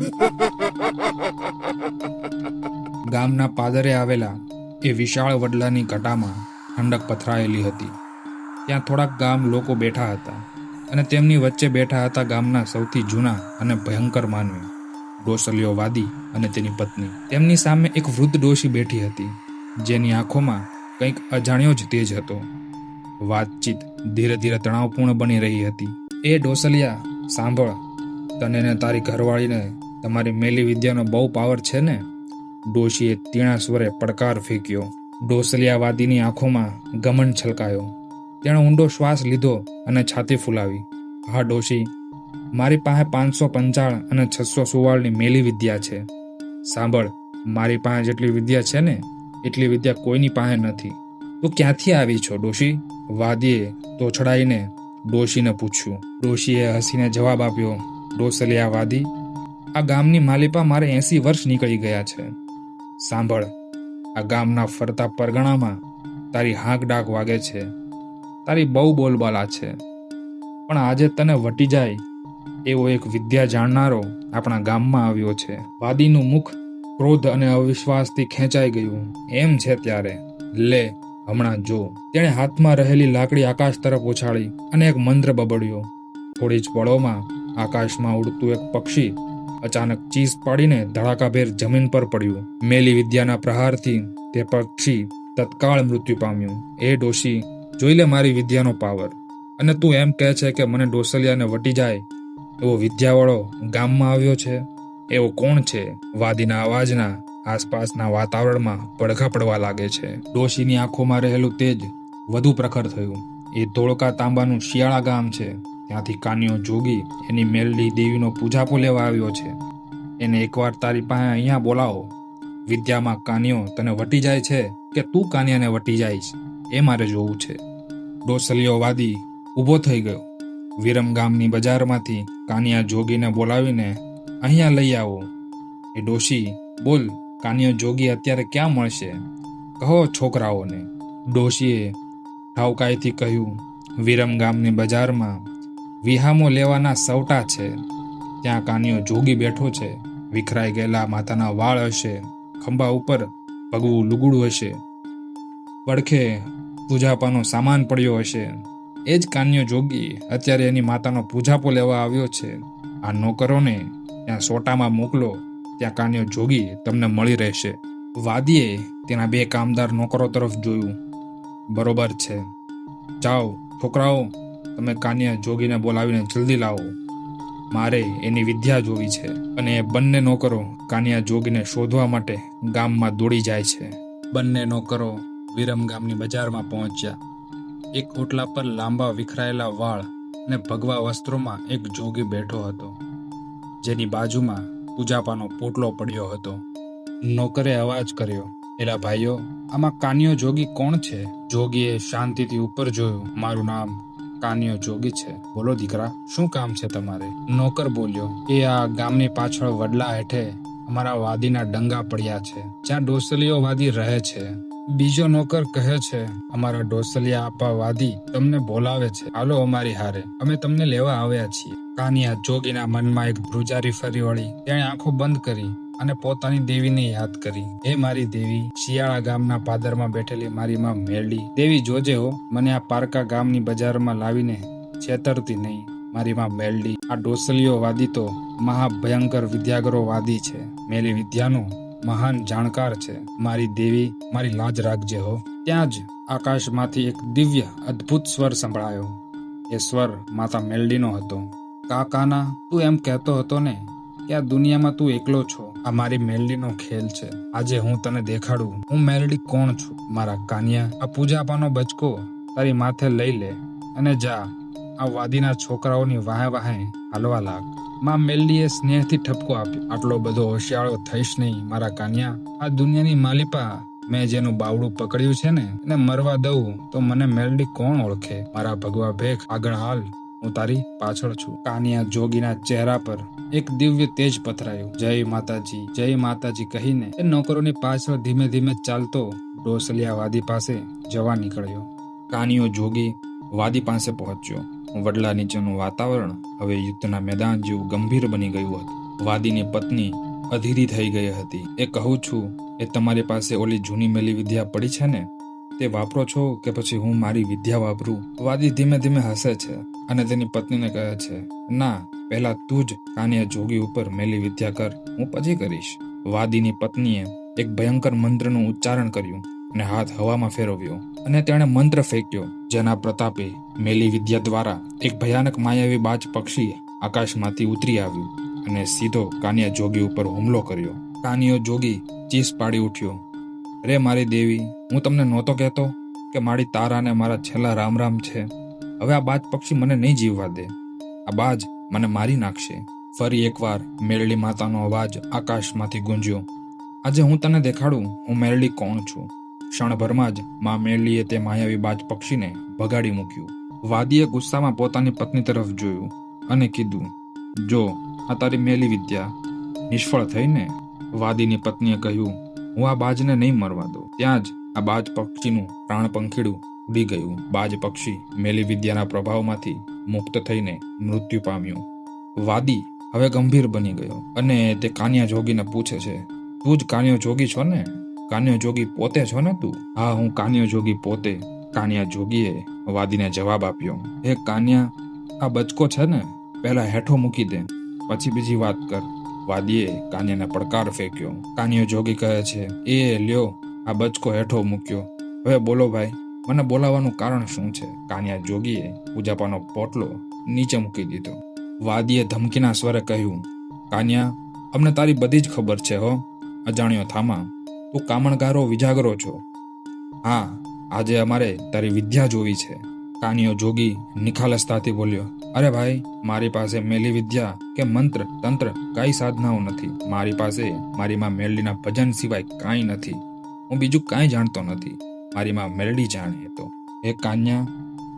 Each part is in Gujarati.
ગામના પાદરે આવેલા એ વિશાળ વડલાની ઘટામાં ઠંડક પથરાયેલી હતી. ત્યાં થોડાક ગામ લોકો બેઠા હતા અને તેમની વચ્ચે બેઠા હતા ગામના સૌથી જૂના અને ભયંકર માનવી ડોસલિયો વાદી અને તેની પત્ની. તેમની સામે એક વૃદ્ધ ડોશી બેઠી હતી, જેની આંખોમાં કંઈક અજાણ્યો જ તેજ હતો. વાતચીત ધીરે ધીરે તણાવપૂર્ણ બની રહી હતી. એ ડોસલિયા, સાંભળ તને તારી ઘરવાળીને તમારી મેલી વિદ્યાનો બહુ પાવર છે ને? ડોશીએ તીણા સ્વરે પડકાર ફેંક્યો. ડોસલિયાવાદીની આંખોમાં ગમન છલકાયો. તેણે ઊંડો શ્વાસ લીધો અને છાતી ફૂલાવી. હા, ડોશી, મારી પાસે પાંચસો પંચાળ અને છસો સુવાળની મેલી વિદ્યા છે. સાંભળ, મારી પાસે જેટલી વિદ્યા છે ને, એટલી વિદ્યા કોઈની પાસે નથી. તું ક્યાંથી આવી છો, ડોશી? વાદીએ તોછડાઈને ડોશીને પૂછ્યું. ડોશીએ હસીને જવાબ આપ્યો ડોસલિયા વાદી આ ગામની માલિપા મારે એસી વર્ષ નીકળી ગયા છે. સાંભળ, આ ગામના ફરતા પરગણામાં તારી હાંક ડાક વાગે છે. તારી બહુ બોલબાલા છે. પણ આજે તને વટી જાય એવો એક વિદ્યા જાણનારો આપણા ગામમાં આવ્યો છે. વાદીનું મુખ ક્રોધ અને અવિશ્વાસથી ખેંચાઈ ગયું. એમ છે ત્યારે, લે, હમણાં જો. તેણે હાથમાં રહેલી લાકડી આકાશ તરફ ઉછાળી અને એક મંત્ર બબડ્યો. થોડી જ પળોમાં આકાશમાં ઉડતું એક પક્ષી અચાનક ચીસ પાડીને ધડાકાભેર જમીન પર પડ્યું. મેલી વિદ્યાના પ્રહારથી તે પક્ષી તત્કાળ મૃત્યુ પામ્યું. એ ડોશી, જોઈ લે મારી વિદ્યાનો પાવર. અને તું એમ કહે છે કે મને ડોસલિયાને વટી જાય એવો વિદ્યાવાળો ગામમાં આવ્યો છે? એવો કોણ છે? વાદીના અવાજના આસપાસના વાતાવરણમાં પડઘા પડવા લાગે છે. ડોશીની આંખોમાં રહેલું તેજ વધુ પ્રખર થયું. એ ધોળકા તાંબાનું શિયાળા ગામ છે. ત્યાંથી કાનિયો જોગી એની મેલડી દેવીનો પૂજાપો લેવા આવ્યો છે. એને એકવાર તારી પાસે અહીંયા બોલાવો. વિદ્યામાં કાનિયો તને વટી જાય છે કે તું કાનિયાને વટી જાઈશ, એ મારે જોવું છે. ડોસલિયો વાદી ઊભો થઈ ગયો. વિરમ ગામની બજારમાંથી કાનિયા જોગીને બોલાવીને, અહીંયા લઈ આવો. એ ડોશી, બોલ, કાનિયો જોગી અત્યારે ક્યાં મળશે? કહો છોકરાઓને. ડોશીએ ઠાવકાઈથી કહ્યું, વિરમ ગામની બજારમાં વિહામો લેવાના સવટા છે. ત્યાં કાનિયો જોગી બેઠો છે. વિખરાઈ ગયેલા માથાના વાળ હશે. ખંભા ઉપર પગવું લુગડું હશે. પડખે પૂજાપાનો સામાન પડ્યો હશે. એ જ કાન્યો જોગી અત્યારે એની માતાનો પૂજાપો લેવા આવ્યો છે. આ નોકરોને ત્યાં સોટામાં મોકલો. ત્યાં કાન્યો જોગી તમને મળી રહેશે. વાદીએ તેના બે કામદાર નોકરો તરફ જોયું. બરોબર છે. જાઓ, છોકરાઓ તમે કાન્યા જોગીને બોલાવીને જલ્દી લાવો. મારે એની વિદ્યા જોવી છે અને એ બંને નોકરો કાનિયા જોગીને શોધવા માટે ગામમાં દોડી જાય છે. બંને નોકરો વિરમ ગામની બજારમાં પહોંચ્યા. એક ઓટલા પર લાંબા વિખરાયેલા વાળ અને ભગવા વસ્ત્રોમાં એક જોગી બેઠો હતો, જેની બાજુમાં પૂજાપાનો પોટલો પડ્યો હતો. નોકરે અવાજ કર્યો, એલા ભાઈઓ, આમાં કાનિયો જોગી કોણ છે? જોગીએ શાંતિથી ઉપર જોયું, મારું નામ કાનિયો જોગી છે. બોલો દીકરા, શું કામ છે તમારે? નોકર બોલ્યો, એ આ ગામની પાછળ વડલા હેઠે અમારા વાદીના ડંગા પડ્યા છે. જ્યાં ડોસલીઓ વાદી રહે છે. બીજો નોકર કહે છે, અમારા ડોસલિયા આપા વાદી તમને બોલાવે છે. હાલો અમારી હારે. અમે તમને લેવા આવ્યા છીએ. કાનિયા જોગીના મનમાં એક ધ્રુજારી ફરી વળી, તેણે આંખો બંધ કરી અને પોતાની દેવીને યાદ કરી. હે મારી દેવી, શિયાળા ગામના પાદરમાં બેઠેલી મારી માં મેરડી. દેવી જોજે હો, મને આ પારકા ગામની બજારમાં લાવીને છેતરતી નહીં. મારી માં મેલડી આ ડોસલીઓ વાદી તો મહાભયંકર વિદ્યાગરો વાદી છે. મેલી વિદ્યાનો મહાન જાણકાર છે. મારી દેવી, મારી લાજ રાખજે હો. ત્યાં જ આકાશમાંથી એક દિવ્ય અદ્ભુત સ્વર સંભળાયો. એ સ્વર માતા મેલડીનો હતો. કાકાના, તું એમ કહેતો હતો ને કે આ દુનિયામાં તું એકલો છો. આ મારી મેલડીનો ખેલ છે. આજે હું તને દેખાડું. હું મેલડી કોણ છું? મારા કાનિયા, આ પૂજાપાનો બચકો તારી માથે લઈ લે અને જા. આ વાદીના છોકરાઓની વાહે વાહે હાલવા લાગ. માં મેલડીએ સ્નેહથી ઠપકો આપ્યો. આટલો બધો હોશિયાળો થઈશ નહીં, મારા કાનિયા. આ દુનિયાની માલિપા મેં જેનું બાવડું પકડ્યું છે ને, એને મરવા દઉં તો મને મેલડી કોણ ઓળખે? મારા ભગવા ભેખ આગળ હાલ. હું તારી પાછળ છું. કાનિયા જોગીના ચહેરા પર એક દિવ્ય તેજ પથરાયું. જય માતાજી જય માતાજી કહીને એ નોકરોની પાછળ ધીમે ધીમે ચાલતો ડોસલિયા વાદી પાસે જવા નીકળ્યો. કાનિયો જોગી વાદી પાસે પહોંચ્યો. વડલા નીચેનું વાતાવરણ હવે યુદ્ધના મેદાન જેવું ગંભીર બની ગયું હતું. વાદીની પત્ની અધીરી થઈ ગઈ હતી. એ કહું છું, એ તમારી પાસે ઓલી જૂની મેલી વિદ્યા પડી છે ને? તે વાપરો છો કે પછી હું મારી વિદ્યા વાપરું? વાદી ધીમે ધીમે હસે છે અને તેની પત્નીને કહે છે, ના, પહેલા તું જ કાનિયા જોગી ઉપર મેલી વિદ્યા કર, હું પછી કરીશ. વાદીની પત્નીએ એક ભયંકર મંત્રનું ઉચ્ચારણ કર્યું અને હાથ હવામાં ફેરવ્યો અને તેણે મંત્ર ફેંક્યો, જેના પ્રતાપે મેલી વિદ્યા દ્વારા એક ભયાનક માયાવી બાજ પક્ષી આકાશમાંથી ઉતરી આવ્યું અને સીધો કાનિયા જોગી ઉપર હુમલો કર્યો. કાનિયો જોગી ચીસ પાડી ઉઠ્યો રે મારી દેવી, હું તમને નહોતો કહેતો કે મારી તારાને મારા છેલ્લા રામ રામ છે. હવે આ બાજ પક્ષી મને નહીં જીવવા દે. આ બાજ મને મારી નાખશે. ફરી એકવાર મેરળી માતાનો અવાજ આકાશમાંથી ગુંજ્યો. આજે હું તને દેખાડું, હું મેરળી કોણ છું? ક્ષણભરમાં જ મા મેરળીએ તે માયાવી બાજ પક્ષીને ભગાડી મૂક્યું. વાદીએ ગુસ્સામાં પોતાની પત્ની તરફ જોયું અને કીધું, જો, આ તારી મેલી વિદ્યા. નિષ્ફળ થઈને વાદીની પત્નીએ કહ્યું હું આ બાજને નહીં મરવા દઉં. ત્યાં જ આ બાજ પક્ષીનું પ્રાણ પંખીડું ઉડી ગયું. બાજ પક્ષી મેલી વિદ્યાના પ્રભાવમાંથી મુક્ત થઈને મૃત્યુ પામ્યું. વાદી હવે ગંભીર બની ગયો અને તે કાન્યા જોગીને પૂછે છે, તું જ કાન્યો જોગી છો ને? કાન્યો જોગી પોતે છો ને તું? હા, હું કાન્યો જોગી પોતે. કાન્યા જોગીએ વાદીને જવાબ આપ્યો, હે કાન્યા, આ બચકો છે ને? પહેલા હેઠો મૂકી દે, પછી બીજી વાત કર. વાદીએ કાન્યાને પડકાર ફેંક્યો. કાન્યો જોગી કહે છે, એ, લ્યો, આ બચકો હેઠો મૂક્યો. હવે બોલો ભાઈ, મને બોલાવવાનું કારણ શું છે? કાન્યા જોગીએ પૂજાપાનો પોટલો નીચે મૂકી દીધો. વાદીએ ધમકીના સ્વરે કહ્યું, કાન્યા, અમને તારી બધી જ ખબર છે હો. અજાણ્યો થામા, તું કામણગારો, વિજાગરો છો. હા, આજે અમારે તારી વિદ્યા જોવી છે. કાનિયો જોગી નિખાલસતાથી બોલ્યો, અરે ભાઈ, મારી પાસે મેલી વિદ્યા કે મંત્ર, તંત્ર કઈ સાધનાઓ નથી. મારી પાસે મારી માં મેલડીના ભજન સિવાય કાંઈ નથી. હું બીજું કાંઈ જાણતો નથી. મારી માં મેરડી જાણે તો. હે કાન્યા,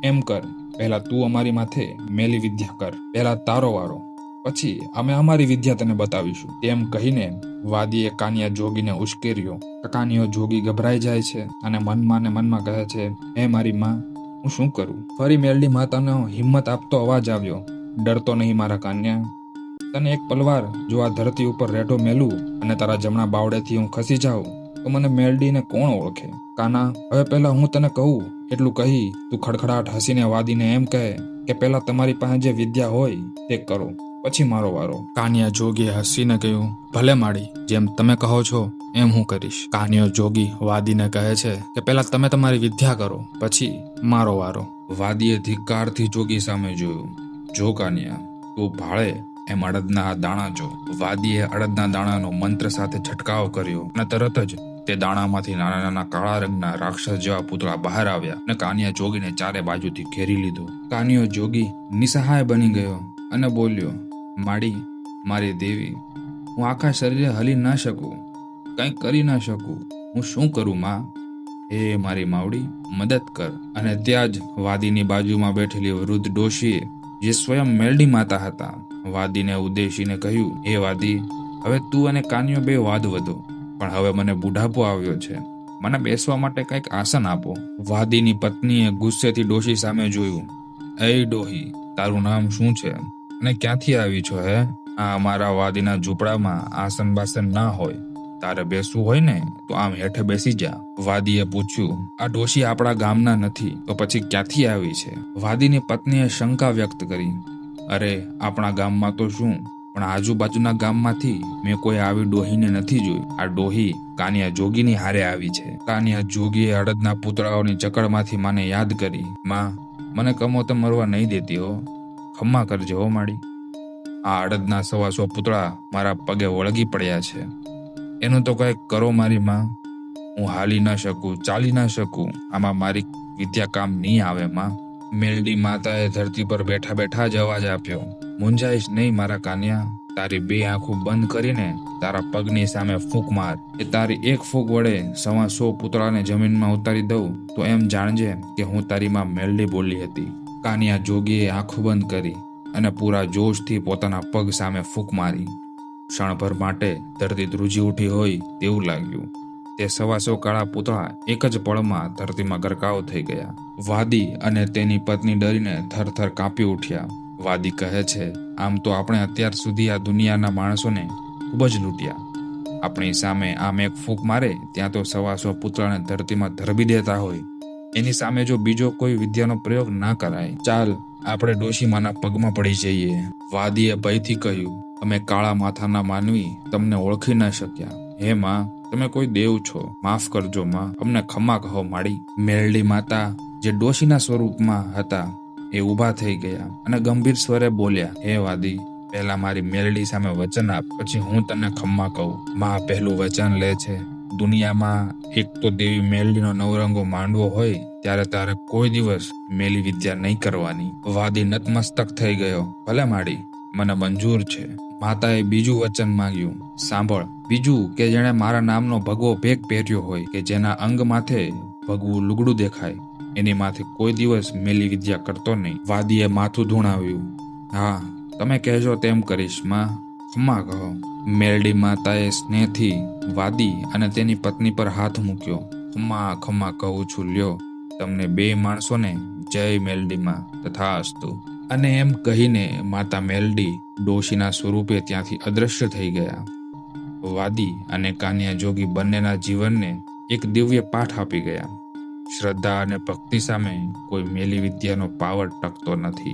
એમ કર. પહેલા તું અમારી માથે મેલી વિદ્યા કર. પહેલા તારો વારો. પછી અમે અમારી વિદ્યા તને બતાવીશું. તેમ કહીને વાદીએ કાનિયા જોગીને ઉશ્કેર્યો. કાનિયો જોગી ગભરાઈ જાય છે અને મનમાં ને મનમાં કહે છે, હે મારી માં હું શું કરું? ફરી મેળડી માતાનો હિંમત આપતો અવાજ આવ્યો. ડરતો નહીં મારા કાન્યા. તને એક પલવાર જો આ ધરતી ઉપર રેઢો મેલું અને તારા જમણા બાવડેથી હું ખસી જાઉં, તો મને મેળડીને કોણ ઓળખે? કાના, હવે પહેલા હું તને કહું, એટલું કહી તું ખડખડાટ હસીને વાદીને એમ કહે કે પહેલા તમારી પાસે જે વિદ્યા હોય તે કરો. પછી મારો વારો. કાનિયા જોગીએ હસીને કહ્યું, ભલે માડી જેમ તમે કહો છો, એમ હું કરીશ. કાનિયો જોગી વાદીને કહે છે કે પહેલા તમે તમારી વિદ્યા કરો, પછી મારો વારો. વાદીએ ધિક્કારથી જોગી સામે જોયું. જો કાનિયા, તું ભાળે, એમ અડદના દાણા જો. વાદીએ અડદના દાણાનો મંત્ર સાથે છંટકાવ કર્યો અને તરત જ તે દાણામાંથી નાના નાના કાળા રંગના રાક્ષસ જેવા પૂતળા બહાર આવ્યા અને કાનિયા જોગીને ચારે બાજુથી ઘેરી લીધો. કાનિયો જોગી નિસહાય બની ગયો અને બોલ્યો માડી, મારી દેવી, હું આખા શરીરે હલી ન શકું, કંઈ કરી ન શકું. હું શું કરું માં? હે મારી માવડી, મદદ કર. અને ત્યાં જ વાદીની બાજુમાં બેઠેલી વૃદ્ધ ડોશીએ જે સ્વયં મેલડી માતા હતા, વાદીને ઉદ્દેશીને કહ્યું, હે વાદી, હવે તું અને કાનિયો બે વાદ વધો. પણ હવે મને બુઢાપો આવ્યો છે. મને બેસવા માટે કંઈક આસન આપો. વાદીની પત્નીએ ગુસ્સેથી ડોશી સામે જોયું એ ડોહી, તારું નામ શું છે? અને ક્યાંથી આવી છો, હે? આ અમારા વાદીના ઝૂંપડામાં આસન બાસન ના હોય, તારે બેસવું હોય ને, તો આમ હેઠે બેસી જા. વાદીએ પૂછ્યું, આ ડોશી આપણા ગામના નથી, તો પછી ક્યાંથી આવી છે? વાદીની પત્નીએ શંકા વ્યક્ત કરી, અરે, આપણા ગામમાં તો શું? પણ આજુબાજુના ગામમાંથી મેં કોઈ આવી ડોહીને નથી જોઈ. આ ડોહી કાનિયા જોગીની હારે આવી છે. કાનિયા જોગીએ અડદના પૂતળાઓની ચકડમાંથી માને યાદ કરી, માં, મને કમોતે મરવા નહીં દેતી હો. ખમ્મા કરજે હો માડી. આ અડદના સવા સો પૂતળા મારા પગે વળગી પડ્યા છે. એનું તો કંઈક કરો મારી માં. હું હાલી ના શકું, ચાલી ના શકું. આમાં મારી વિદ્યા કામ નહીં આવે માં. મેલડી માતાએ ધરતી પર બેઠા બેઠા જ અવાજ આપ્યો. મુંજાઈશ નહીં મારા કાન્યા. તારી બે આંખો બંધ કરીને તારા પગની સામે ફૂંક માર. એ તારી એક ફૂંક વડે સવા સો પૂતળાને જમીનમાં ઉતારી દઉં તો એમ જાણજે કે હું તારી માં મેલડી બોલી હતી. કાનિયા જોગીએ આંખો બંધ કરી અને પૂરા જોશથી પોતાના પગ સામે ફૂંક મારી. ક્ષણભર માટે ધરતી ધ્રુજી ઉઠી હોય તેવું લાગ્યું. તે સવાસો કાળા પૂતળા એક જ પળમાં ધરતીમાં ગરકાવ થઈ ગયા. વાદી અને તેની પત્ની ડરીને થરથર કાંપી ઉઠ્યા. વાદી કહે છે, આમ તો આપણે અત્યાર સુધી આ દુનિયાના માણસોને ખૂબ જ લૂંટ્યા. આપણી સામે આમ એક ફૂંક મારે, ત્યાં તો સવાસો પૂતળાને ધરતીમાં ધરબી દેતા હોય. એની સામે જો બીજો કોઈ વિદ્યાનો પ્રયોગ ના કરાય, ચાલ આપણે ડોશીમાના પગમાં પડી જઈએ. વાદીએ ભયથી કહ્યું, અમે કાળા માથાના માનવી, તમને ઓળખી ન શક્યા. હે માં, તમે કોઈ દેવ છો, માફ કરજો માં, અમને ખમા કહો માડી. મેરડી માતા, જે ડોશીના સ્વરૂપમાં હતા, એ ઊભા થઈ ગયા અને ગંભીર સ્વરે બોલ્યા, હે વાદી, પહેલા મારી મેરડી સામે વચન આપ, પછી હું તને ખમ્મા કહું. માં પહેલું વચન લે છે. દુનિયામાં એક તો દેવી મેલડીનો નવરંગો માંડવો હોય, ત્યારે તારે કોઈ દિવસ મેલી વિદ્યા નહીં કરવાની. વાદી નતમસ્તક થઈ ગયો. ભલે માડી, મને મંજૂર છે. માતાએ બીજું વચન માંગ્યું. સાંભળ, બીજું કે જેણે મારા નામનો ભગવો ભેગ પહેર્યો હોય, કે જેના અંગ માથે ભગવું લુગડું દેખાય, એની માથે કોઈ દિવસ મેલી વિદ્યા કરતો નહીં. વાદીએ માથું ધૂણાવ્યું. હા, તમે કહેજો તેમ કરીશ, માં. ખમ્મા કહો. મેરડી માતાએ સ્નેહથી વાદી અને તેની પત્ની પર હાથ મૂક્યો. ખમા ખમા કહું છું, લ્યો, તમને બે માણસોને જય મેલડીમાં તથા અસ્તુ અને એમ કહીને માતા મેલડી ડોશીના સ્વરૂપે ત્યાંથી અદૃશ્ય થઈ ગયા. વાદી અને કાન્યા જોગી બંનેના જીવનને એક દિવ્ય પાઠ આપી ગયા. શ્રદ્ધા અને ભક્તિ સામે કોઈ મેલી વિદ્યાનો પાવર ટકતો નથી.